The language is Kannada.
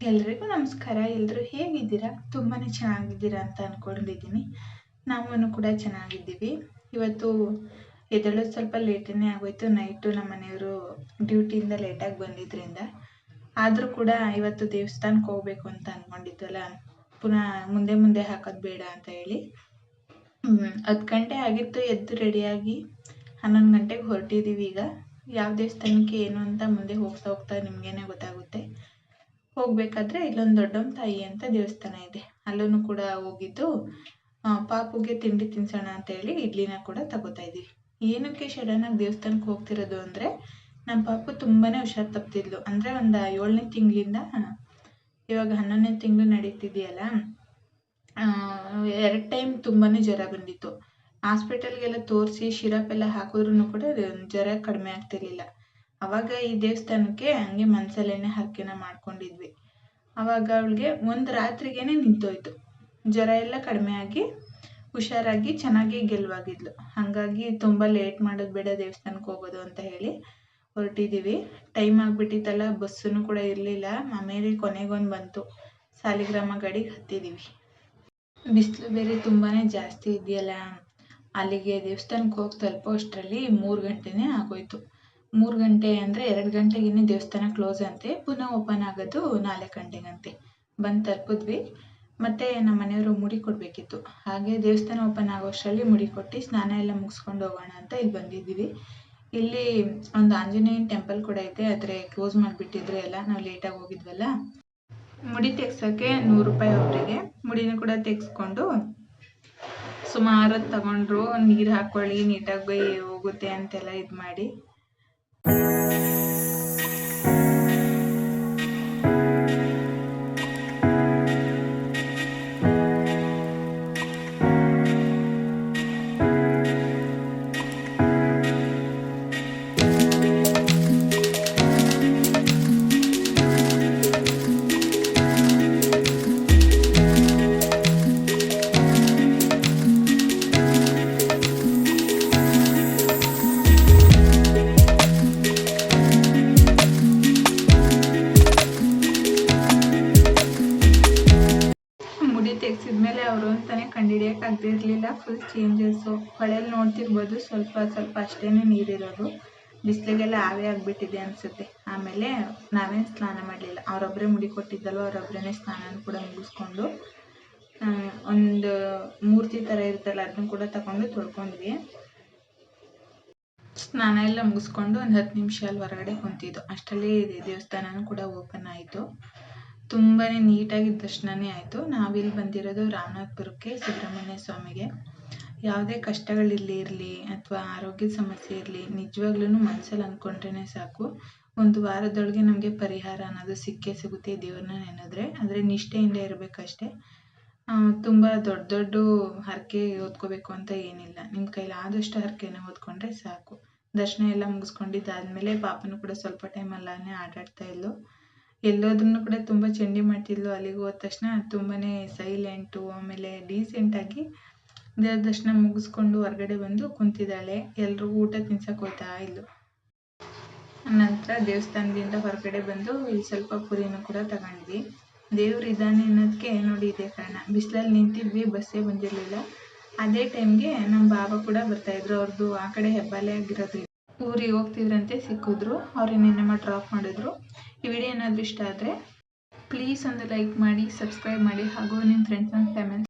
ಎಲ್ರಿಗೂ ನಮಸ್ಕಾರ. ಎಲ್ಲರೂ ಹೇಗಿದ್ದೀರಾ? ತುಂಬಾ ಚೆನ್ನಾಗಿದ್ದೀರಾ ಅಂತ ಅಂದ್ಕೊಂಡಿದ್ದೀನಿ ನಾವು ಕೂಡ ಚೆನ್ನಾಗಿದ್ದೀವಿ. ಇವತ್ತು ಎದ್ದೇಳೋದು ಸ್ವಲ್ಪ ಲೇಟೇ ಆಗೋಯ್ತು. ನೈಟು ನಮ್ಮ ಮನೆಯವರು ಡ್ಯೂಟಿಯಿಂದ ಲೇಟಾಗಿ ಬಂದಿದ್ದರಿಂದ ಆದರೂ ಕೂಡ ಇವತ್ತು ದೇವಸ್ಥಾನಕ್ಕೆ ಹೋಗ್ಬೇಕು ಅಂತ ಅಂದ್ಕೊಂಡಿದ್ದಲ್ಲ ಪುನಃ ಮುಂದೆ ಮುಂದೆ ಹಾಕೋದು ಬೇಡ ಅಂತ ಹೇಳಿ. ಹತ್ತು ಗಂಟೆ ಆಗಿತ್ತು ಎದ್ದು ರೆಡಿಯಾಗಿ ಹನ್ನೊಂದು ಗಂಟೆಗೆ ಹೊರಟಿದ್ದೀವಿ ಈಗ. ಯಾವ ದೇವಸ್ಥಾನಕ್ಕೆ ಏನು ಅಂತ ಮುಂದೆ ಹೋಗ್ತಾ ಹೋಗ್ತಾ ನಿಮಗೇನೆ ಗೊತ್ತಾಗುತ್ತೆ. ಹೋಗ್ಬೇಕಾದ್ರೆ ಇಲ್ಲೊಂದು ದೊಡ್ಡಮ್ಮ ತಾಯಿ ಅಂತ ದೇವಸ್ಥಾನ ಇದೆ. ಅಲ್ಲೂ ಕೂಡ ಹೋಗಿದ್ದು ಪಾಪುಗೆ ತಿಂಡಿ ತಿನ್ಸೋಣ ಅಂತ ಹೇಳಿ ಇಡ್ಲಿನ ಕೂಡ ತಗೋತಾ ಇದ್ದೀವಿ ಏನಕ್ಕೆ ಸಡನ್ನಾಗಿ ದೇವಸ್ಥಾನಕ್ಕೆ ಹೋಗ್ತಿರೋದು ಅಂದರೆ ನಮ್ಮ ಪಾಪು ತುಂಬಾ ಹುಷಾರು ತಪ್ತಿದ್ಲು. ಅಂದರೆ ಒಂದು ಏಳನೇ ತಿಂಗಳಿಂದ, ಇವಾಗ ಹನ್ನೊಂದನೇ ತಿಂಗಳು ನಡೀತಿದೆಯಲ್ಲ ಎರಡು ಟೈಮ್ ತುಂಬಾ ಜ್ವರ ಬಂದಿತ್ತು. ಹಾಸ್ಪಿಟಲ್ಗೆಲ್ಲ ತೋರಿಸಿ, ಶಿರಪ್ ಎಲ್ಲ ಹಾಕಿದ್ರು ಕೂಡ ಜ್ವರ ಕಡಿಮೆ ಆಗ್ತಿರ್ಲಿಲ್ಲ. ಅವಾಗ ಈ ದೇವಸ್ಥಾನಕ್ಕೆ ಹಂಗೆ ಮನಸಲ್ಲೇನೆ ಹರಕೆನ ಮಾಡ್ಕೊಂಡಿದ್ವಿ. ಅವಾಗ ಅವಳಿಗೆ ಒಂದು ರಾತ್ರಿಗೇನೆ ನಿಂತೋಯ್ತು. ಜ್ವರ ಎಲ್ಲ ಕಡಿಮೆ ಆಗಿ ಹುಷಾರಾಗಿ ಚೆನ್ನಾಗಿ ಗೆಲುವಾಗಿದ್ಲು. ಹಾಗಾಗಿ ತುಂಬ ಲೇಟ್ ಮಾಡೋದು ಬೇಡ ದೇವಸ್ಥಾನಕ್ಕೆ ಹೋಗೋದು ಅಂತ ಹೇಳಿ ಹೊರಟಿದ್ದೀವಿ ಟೈಮ್ ಆಗಿಬಿಟ್ಟಿತ್ತಲ್ಲ ಬಸ್ಸೂ ಕೂಡ ಇರಲಿಲ್ಲ. ಆಮೇಲೆ ಕೊನೆಗೊಂದು ಬಂತು. ಸಾಲಿಗ್ರಾಮ ಗಾಡಿಗೆ ಹತ್ತಿದ್ದೀವಿ ಬಿಸಿಲು ಬೇರೆ ತುಂಬಾ ಜಾಸ್ತಿ ಇದೆಯಲ್ಲ. ಅಲ್ಲಿಗೆ ದೇವಸ್ಥಾನಕ್ಕೆ ಹೋಗಿ ತಲುಪೋ ಅಷ್ಟರಲ್ಲಿ ಮೂರು ಗಂಟೆನೇ ಆಗೋಯ್ತು. ಮೂರು ಗಂಟೆ ಅಂದರೆ ಎರಡು ಗಂಟೆಗೆ ದೇವಸ್ಥಾನ ಕ್ಲೋಸ್ ಅಂತೆ, ಪುನಃ ಓಪನ್ ಆಗೋದು ನಾಲ್ಕು ಗಂಟೆಗಂತೆ. ಬಂದು ತಲುಪಿದ್ವಿ. ಮತ್ತು ನಮ್ಮ ಮನೆಯವರು ಮುಡಿ ಕೊಡಬೇಕಿತ್ತು. ಹಾಗೆ ದೇವಸ್ಥಾನ ಓಪನ್ ಆಗೋ ಅಷ್ಟರಲ್ಲಿ ಮುಡಿ ಕೊಟ್ಟು ಸ್ನಾನ ಎಲ್ಲ ಮುಗಿಸ್ಕೊಂಡು ಹೋಗೋಣ ಅಂತ ಇಲ್ಲಿ ಬಂದಿದ್ದೀವಿ. ಇಲ್ಲಿ ಒಂದು ಆಂಜನೇಯನ ಟೆಂಪಲ್ ಕೂಡ ಐತೆ, ಆದರೆ ಕ್ಲೋಸ್ ಮಾಡಿಬಿಟ್ಟಿದ್ರು ಎಲ್ಲ. ನಾವು ಲೇಟಾಗಿ ಹೋಗಿದ್ವಲ್ಲ. ಮುಡಿ ತೆಗ್ಸೋಕ್ಕೆ ನೂರು ರೂಪಾಯಿ ಅವರಿಗೆ ಮುಡಿನೂ ಕೂಡ ತೆಗೆಸ್ಕೊಂಡು ಸುಮಾರು ತಗೊಂಡ್ರು. ನೀರು ಹಾಕ್ಕೊಳ್ಳಿ ನೀಟಾಗಿ ಹೋಗುತ್ತೆ ಅಂತೆಲ್ಲ ಇದು ಮಾಡಿ you ಮುಡಿ ತೆಗ್ಸಿದ್ಮೇಲೆ ಅವರು ಅಂತಾನೆ ಕಂಡಿಡಿಯಕ್ಕೆ ಆಗದಿರಲಿಲ್ಲ ಫುಲ್ ಚೇಂಜಸ್ಸು ಹೊಳೆಯಲ್ಲಿ ನೋಡ್ತಿರ್ಬೋದು. ಸ್ವಲ್ಪ ಸ್ವಲ್ಪ ಅಷ್ಟೇ ನೀರಿರೋದು. ಬಿಸಿಲಿಗೆಲ್ಲ ಆವಿ ಆಗಿಬಿಟ್ಟಿದೆ ಅನಿಸುತ್ತೆ. ಆಮೇಲೆ ನಾವೇನು ಸ್ನಾನ ಮಾಡಲಿಲ್ಲ. ಅವರೊಬ್ಬರೇ ಮುಡಿ ಕೊಟ್ಟಿದ್ದಲ್ವ? ಅವರೊಬ್ಬರೇ ಸ್ನಾನ ಕೂಡ ಮುಗಿಸ್ಕೊಂಡು ಒಂದು ಮೂರ್ತಿ ಥರ ಇರ್ತಲ್ಲ ಅದನ್ನು ಕೂಡ ತಗೊಂಡು ತೊಳ್ಕೊಂಡ್ವಿ. ಸ್ನಾನ ಎಲ್ಲ ಮುಗಿಸ್ಕೊಂಡು ಒಂದು ಹತ್ತು ನಿಮಿಷ ಅಲ್ಲಿ ಹೊರಗಡೆ ಕುಂತಿದ್ದು. ಅಷ್ಟರಲ್ಲಿ ದೇವಸ್ಥಾನನೂ ಕೂಡ ಓಪನ್ ಆಯಿತು. ತುಂಬಾ ನೀಟಾಗಿ ದರ್ಶನನೇ ಆಯಿತು. ನಾವಿಲ್ಲಿ ಬಂದಿರೋದು ರಾಮನಾಥಪುರಕ್ಕೆ ಸುಬ್ರಹ್ಮಣ್ಯ ಸ್ವಾಮಿಗೆ. ಯಾವುದೇ ಕಷ್ಟಗಳಿರಲಿ ಇರಲಿ ಅಥವಾ ಆರೋಗ್ಯದ ಸಮಸ್ಯೆ ಇರಲಿ ನಿಜವಾಗ್ಲೂ ಮನಸ್ಸಲ್ಲಿ ಅಂದ್ಕೊಂಡ್ರೇ ಸಾಕು. ಒಂದು ವಾರದೊಳಗೆ ನಮಗೆ ಪರಿಹಾರ ಅನ್ನೋದು ಸಿಕ್ಕೇ ಸಿಗುತ್ತೆ ದೇವ್ರನ್ನ ನೆನೆದ್ರೆ. ಆದರೆ ನಿಷ್ಠೆಯಿಂದ ಇರಬೇಕಷ್ಟೇ. ತುಂಬ ದೊಡ್ಡ ದೊಡ್ಡ ಹರಕೆ ಓದ್ಕೋಬೇಕು ಅಂತ ಏನಿಲ್ಲ. ನಿಮ್ಮ ಕೈಲಿ ಆದಷ್ಟು ಹರಕೆನ ಓದ್ಕೊಂಡ್ರೆ ಸಾಕು. ದರ್ಶನ ಎಲ್ಲ ಮುಗಿಸ್ಕೊಂಡಿದ್ದಾದ್ಮೇಲೆ ಪಾಪನು ಕೂಡ ಸ್ವಲ್ಪ ಟೈಮ್ ಅಲ್ಲೇ ಆಟಾಡ್ತಾ ಇದ್ಲು. ಎಲ್ಲೋದ್ರೂ ಕೂಡ ತುಂಬ ಚಂಡಿ ಮಾಡ್ತಿದ್ಲು ಅಲ್ಲಿಗೆ ಹೋದ ತಕ್ಷಣ. ತುಂಬಾ ಸೈಲೆಂಟು ಆಮೇಲೆ ಡೀಸೆಂಟಾಗಿ ದೇವ್ರ ದರ್ಶನ ಮುಗಿಸ್ಕೊಂಡು ಹೊರಗಡೆ ಬಂದು ಕುಂತಿದ್ದಾಳೆ. ಎಲ್ರಿಗೂ ಊಟ ತಿನ್ಸಕ್ಕೆ ಹೋಗ್ತಾ ಇದ್ಲು. ನಂತರ ದೇವಸ್ಥಾನದಿಂದ ಹೊರಗಡೆ ಬಂದು ಇಲ್ಲಿ ಸ್ವಲ್ಪ ಪುರಿನೂ ಕೂಡ ತಗೊಂಡ್ವಿ. ದೇವ್ರು ಇದ್ದಾನೆ ಅನ್ನೋದಕ್ಕೆ ನೋಡಿ ಇದೇ ಕಾರಣ. ಬಿಸಿಲಲ್ಲಿ ನಿಂತಿದ್ವಿ, ಬಸ್ಸೇ ಬಂದಿರಲಿಲ್ಲ. ಅದೇ ಟೈಮ್ಗೆ ನಮ್ಮ ಬಾಬಾ ಕೂಡ ಬರ್ತಾ ಇದ್ರು. ಅವ್ರದ್ದು ಆ ಕಡೆ ಹೆಬ್ಬಾಲೆ ಆಗಿರೋದು ಊರಿಗೆ ಹೋಗ್ತಿದ್ರಂತೆ ಸಿಕ್ಕಿದ್ರು. ಅವ್ರನ್ನ ಮಾಡಿ ಡ್ರಾಪ್ ಮಾಡಿದ್ರು. ಈ ವಿಡಿಯೋ ಏನಾದರೂ ಇಷ್ಟ ಆದರೆ ಪ್ಲೀಸ್ ಒಂದು ಲೈಕ್ ಮಾಡಿ ಸಬ್ಸ್ಕ್ರೈಬ್ ಮಾಡಿ, ಹಾಗೂ ನಿಮ್ಮ ಫ್ರೆಂಡ್ಸ್ ಆ್ಯಂಡ್ ಫ್ಯಾಮಿಲಿ